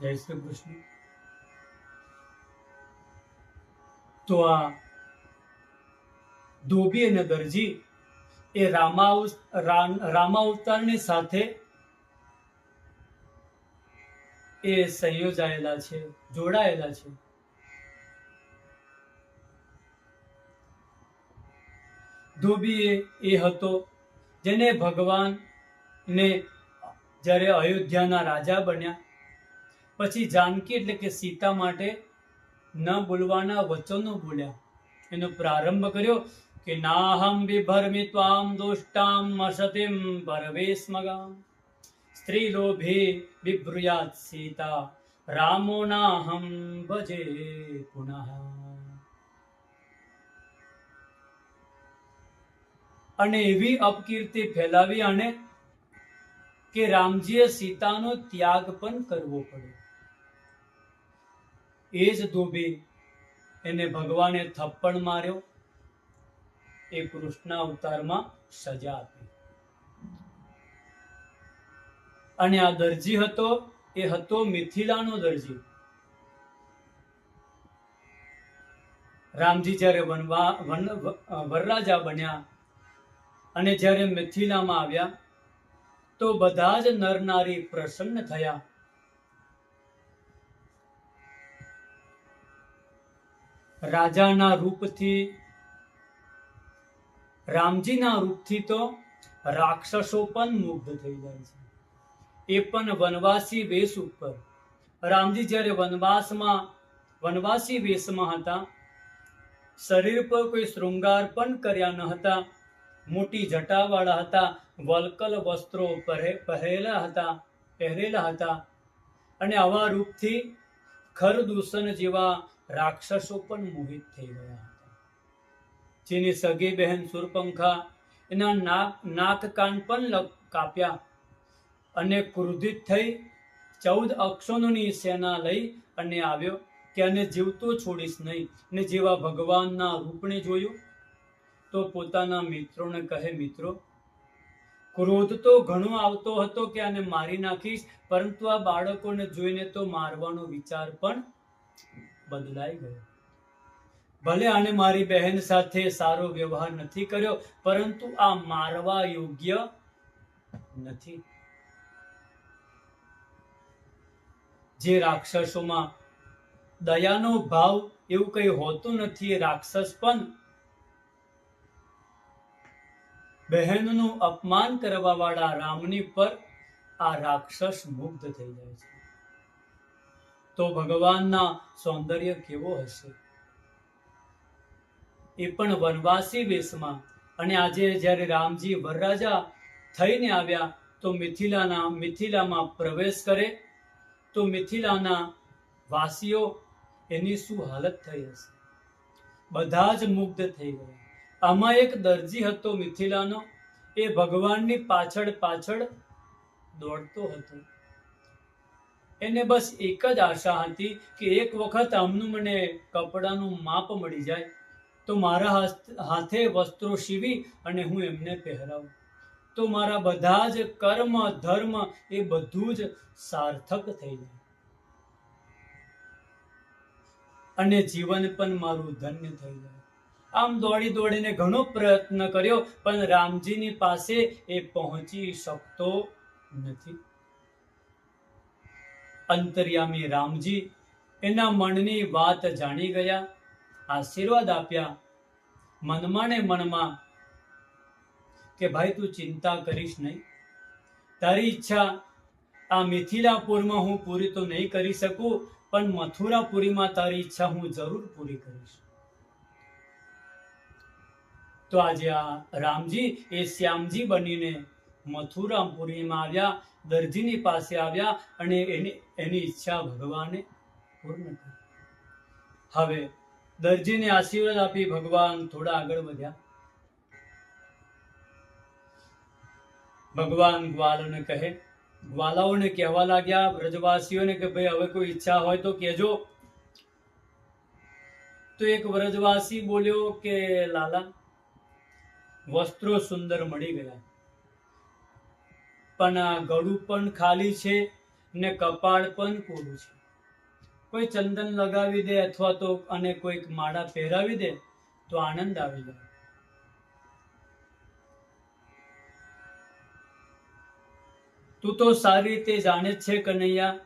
જય શ્રી કૃષ્ણ. તો આ ધોબી અને દરજી એ રામાવ રામ- રામાવતારની સાથે એ સંયોજાયેલા છે, જોડાયેલા છે. ધોબી એ હતો જેને ભગવાન ને જ્યારે અયોધ્યાના રાજા બન્યા પછી જાનકી એટલે કે સીતા માટે ન બોલવાના વચનો બોલ્યા. એનો પ્રારંભ કર્યો કે નાહમ વિભર્મિ ત્વામ દુષ્ટામ અસતિમ પરવેસ્મગામ સ્ત્રી લોભે વિભ્રુયાત સીતા, રામો નાહમ ભજે પુનઃ. અને એવી અપકીર્તિ ફેલાવી અને કે રામજીએ સીતાનો ત્યાગ પણ કરવો પડ્યો. એ જ ધોબી એને ભગવાને થપ્પડ માર્યો, એ કૃષ્ણ અવતારમાં સજા આપી. અને આ દરજી હતો, એ હતો મિથિલાનો દરજી. રામજી જ્યારે વનવા, વન, વરરાજા બન્યા અને જ્યારે મિથિલામાં આવ્યા, તો બધા જ નરનારી પ્રસન્ન થયા. રાજાના રૂપથી, રામજીના રૂપથી તો રાક્ષસો પણ મુગ્ધ થઈ જાય છે. એ પણ વનવાસી વેશ ઉપર. રામજી જ્યારે વનવાસમાં, વનવાસી વેશમાં હતા, શરીર પર કોઈ શૃંગાર પણ કર્યા ન હતા. મોટી જટાવાળા હતા, વલ્કલ વસ્ત્રો પહેરે- પહેરેલા હતા પહેરેલા હતા. અને આવા રૂપથી ખરદૂષણ જેવા રાક્ષસો પણ મોહિત થઈ ગયા હતા. જેની સગી બહેન સુરપંખા એના નાક કાન પણ કાપ્યા અને ક્રોધિત થઈ ચૌદ અક્ષોની સેના લઈ અને આવ્યો કે આને જીવતો છોડીશ નહીં ને જેવા ભગવાનના રૂપને જોયું તો પોતાના મિત્રોને કહે, મિત્રો, ક્રોધ તો ઘણો આવતો હતો કે આને મારી નાખીશ, પરંતુ આ બાળકોને જોઈને તો મારવાનો વિચાર પણ બદલાઈ ગયો. ભલે આને મારી બહેન સાથે સારો વ્યવહાર નથી કર્યો, પરંતુ આ મારવા યોગ્ય નથી. જે રાક્ષસોમાં દયાનો ભાવ એવું કંઈ હોતું નથી રાક્ષસ પણ બહેનનું અપમાન કરવા વાળા રામની પર આ રાક્ષસ મુગ્ધ થઈ જાય છે. તો ભગવાનના સૌંદર્ય કેવો હશે? એ પણ વનવાસી વેશમાં. અને આજે જ્યારે રામજી વરરાજા થઈને આવ્યા, તો મિથિલાના, મિથિલામાં પ્રવેશ કરે, તો મિથિલાના વાસીઓ એની શું હાલત થઈ હશે? બધા જ મુગ્ધ થઈ ગયા. આમાં એક દરજી હતો મિથિલાનો. એ ભગવાનની પાછળ પાછળ દોડતો હતો. એને બસ એક જ આશા હતી કે એક વખત આમનું મને કપડાનું માપ મળી જાય. તો મારા હાથે વસ્ત્રો સીવી અને હું એમને પહેરાવું. તો મારા બધા જ કર્મ, ધર્મ એ બધું જ સાર્થક થઈ જાય. અને જીવન પણ મારું ધન્ય થઈ જાય. આમ દોડી દોડીને ઘણો પ્રયત્ન કર્યો, પણ રામજીની પાસે એ પહોંચી શકતો નથી. અંતર્યામી રામજી એના મનની વાત જાણી ગયા, આશીર્વાદ આપ્યા મનમાં મનમાં કે ભાઈ તું ચિંતા કરીશ નહીં. તારી ઈચ્છા આ મિથિલાપુરમાં હું પૂરી તો નહીં કરી શકું, પણ મથુરાપુરીમાં તારી ઈચ્છા હું જરૂર પૂરી કરીશ. તો આજે આ રામજી એ શ્યામજી બનીને મથુરાપુરીમાં આવ્યા. દરજીની પાસે આવ્યા અને એની એની ઈચ્છા ભગવાને પૂર્ણ કરી. હવે દરજીને આશીર્વાદ આપી ભગવાન થોડા આગળ વધ્યા. ભગવાન ગ્વાલોને કહે, ગ્વાલાઓને કહેવા લાગ્યા વ્રજવાસીઓને કે ભાઈ હવે કોઈ ઈચ્છા હોય તો કહેજો. તો એક વ્રજવાસી બોલ્યો કે, લાલા, વસ્ત્રો સુંદર મળી ગયા. પણ આ ગળું પણ ખાલી છે ને કપાળ પણ કોરું છે. કોઈ ચંદન લગાવી દે અથવા તો અને કોઈક માળા પહેરાવી દે તો આનંદ આવી જાય. તું તો સારી રીતે જાણે છે કનૈયા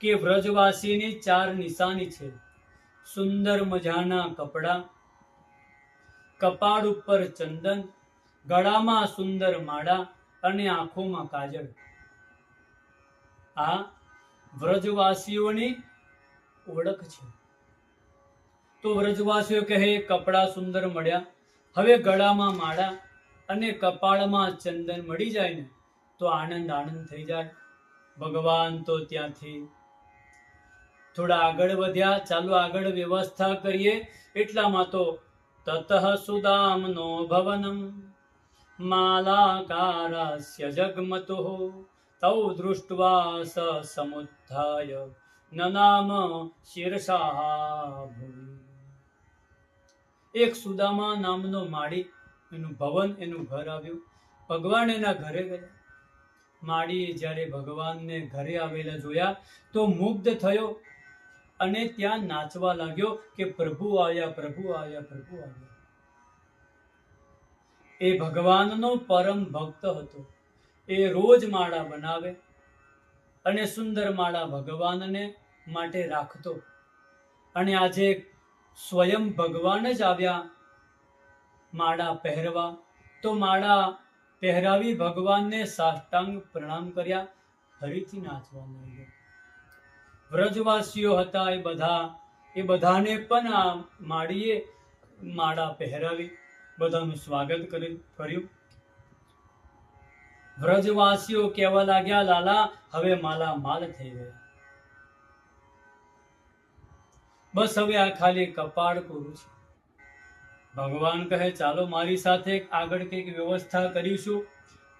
કે વ્રજવાસીની ચાર નિશાની છે. સુંદર મજાના કપડા, કપાળ ઉપર ચંદન, ગળામાં સુંદર માળા અને આંખોમાં કાજળ. આ વ્રજવાસીઓની ઓળખ છે. તો વ્રજવાસીઓ કહે, કપડા સુંદર મળ્યા. હવે ગળામાં માળા અને કપાળમાં ચંદન મળી જાય ને, તો આનંદ આનંદ થઈ જાય. ભગવાન તો ત્યાંથી થોડા આગળ વધ્યા. ચાલો આગળ વ્યવસ્થા કરીએ. એટલામાં તો તતઃ સુદામનો ભવનમ. માલાકારસ્ય जग्मतुः तौ दृष्ट्वा स સમુત્થાય નનામ શીર્ષા ભુવિ એક સુદામા નામનો માળી, એનું ભવન, એનું ઘર આવ્યું. ભગવાન એના ઘરે ગયા. માળીએ જ્યારે ભગવાનને ઘરે આવેલા જોયા, તો મુગ્ધ થયો અને ત્યાં નાચવા લાગ્યો કે પ્રભુ આવ્યા પ્રભુ આવ્યા પ્રભુ આવ્યા એ ભગવાનનો પરમ ભક્ત હતો. એ રોજ માળા બનાવે અને સુંદર માળા ભગવાનને માટે રાખતો. અને આજે સ્વયં ભગવાન જ આવ્યા માળા પહેરવા. તો માળા પહેરાવી ભગવાનને સાષ્ટાંગ પ્રણામ કર્યા. ફરીથી નાચવા માંડ્યો. વ્રજવાસીઓ હતા એ બધા, એ બધાને પણ આ માળીએ માળા પહેરાવી. બધાનું સ્વાગત કરી કર્યું વ્રજવાસીઓ કહેવા લાગ્યા, લાલા, હવે માલા માલ થઈ ગયા. બસ હવે આ ખાલી કપાળ પૂરું છે. ભગવાન કહે, ચાલો, મારી સાથે આગળ કંઈક વ્યવસ્થા કરીશું.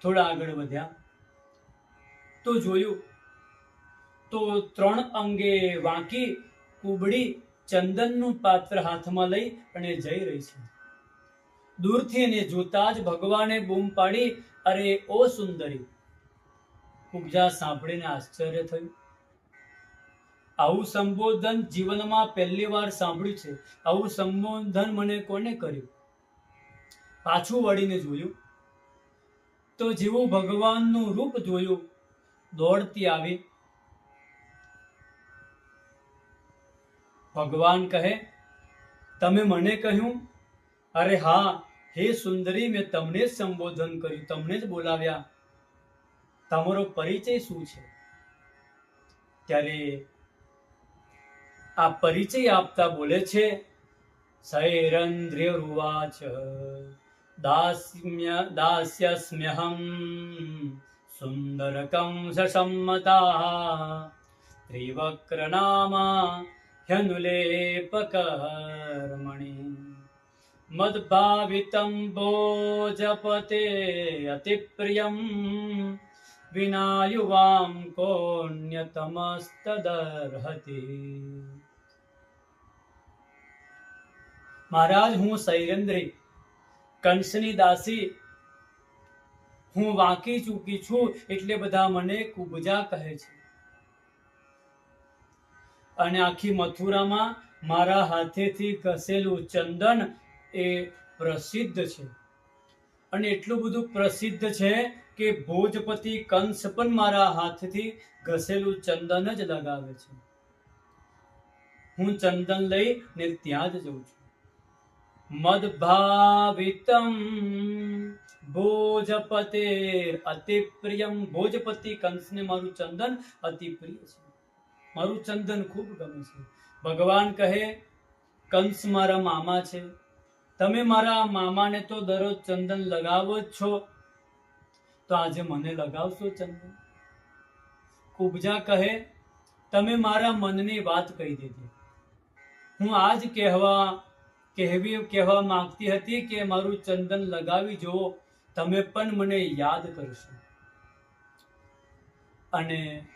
થોડા આગળ વધ્યા. તો જોયું, તો ત્રણ અંગે વાંકી, કુબડી ચંદનનું પાત્ર હાથમાં લઈ અને જઈ રહી છે. દૂરથી એને જોતા જ ભગવાને બૂમ પાડી, અરે, ઓ સુંદરી. ઉપજા સાંભળીને આશ્ચર્ય થયું. આવું સંબોધન જીવનમાં પહેલી વાર સાંભળ્યું છે. આવું સંબોધન મને કોને કર્યું? પાછું વળીને જોયું. તો જેવું ભગવાનનું રૂપ જોયું, દોડતી આવી. ભગવાન કહે, તમે મને કહ્યું? અરે હા હે સુંદરી, મેં તમને જ સંબોધન કર્યું, તમને જ બોલાવ્યા. તમારો પરિચય શું છે? ત્યારે આ પરિચય આપતા બોલે છે સૈરંદ્રિયરુવાચ દાસ્મ્ય, દાસ્યસ્મ્યહમ સુંદરકં સસંમતા ત્રિવક્રનામા હ્યનુલેપકર્મણી मद्भावितं भोजपते अतिप्रियं विना युवां कोऽन्यतमस्तदर्हति મહારાજ હું સૈરેન્દ્રી કંસની દાસી હું વાંકી ચૂકી છું એટલે બધા મને કુબજા કહે છે અને આખી મથુરામાં મારા હાથેથી ઘસેલું ચંદન એ પ્રસિદ્ધ છે. અને એટલું બધું પ્રસિદ્ધ છે કે ભોજપતિ કંસ પણ મારા હાથથી ઘસેલું ચંદન જ લગાવે છે. હું ચંદન લઈ ને ત્યાં જ જઉં છું. મદભાવિતમ ભોજપતે અતિ પ્રિયમ ભોજપતિ કંસને મારું ચંદન અતિ પ્રિય છે. મારું ચંદન ખૂબ ગમે છે. ભગવાન કહે, કંસ મારા મામા છે. તમે મારા મામાને તો દરરોજ ચંદન લગાવો જ છો. તો આજે મને લગાવશો ચંદન? કુબજા કહે, તમે મારા મનની વાત કહી દીધી. હું આજ કહેવા, કહેવી, કહેવા માંગતી હતી કે મારું ચંદન લગાવી જુઓ, તમે પણ મને યાદ કરશો. અને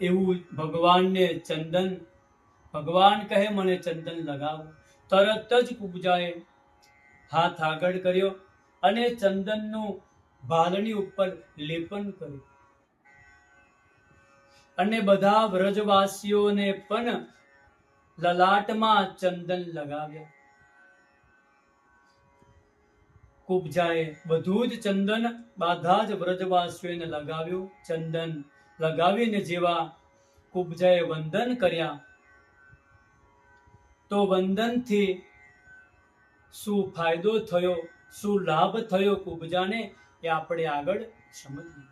એવું ભગવાનને ચંદન, ભગવાન કહે, મને ચંદન લગાવો. તરત જ કુબજાએ હાથ આગળ કર્યો અને ચંદનનું ભાલની ઉપર લેપન કર્યું. અને બધા વ્રજવાસીઓને પણ લલાટમાં ચંદન લગાવ્યા. કુબજાએ બધું જ ચંદન બધા જ વ્રજવાસીઓને લગાવ્યું. ચંદન લગાવીને જેવા કુબજાએ વંદન કર્યા, તો વંદનથી શું ફાયદો થયો શું લાભ થયો કુબજાને એ આપણે આગળ સમજીએ.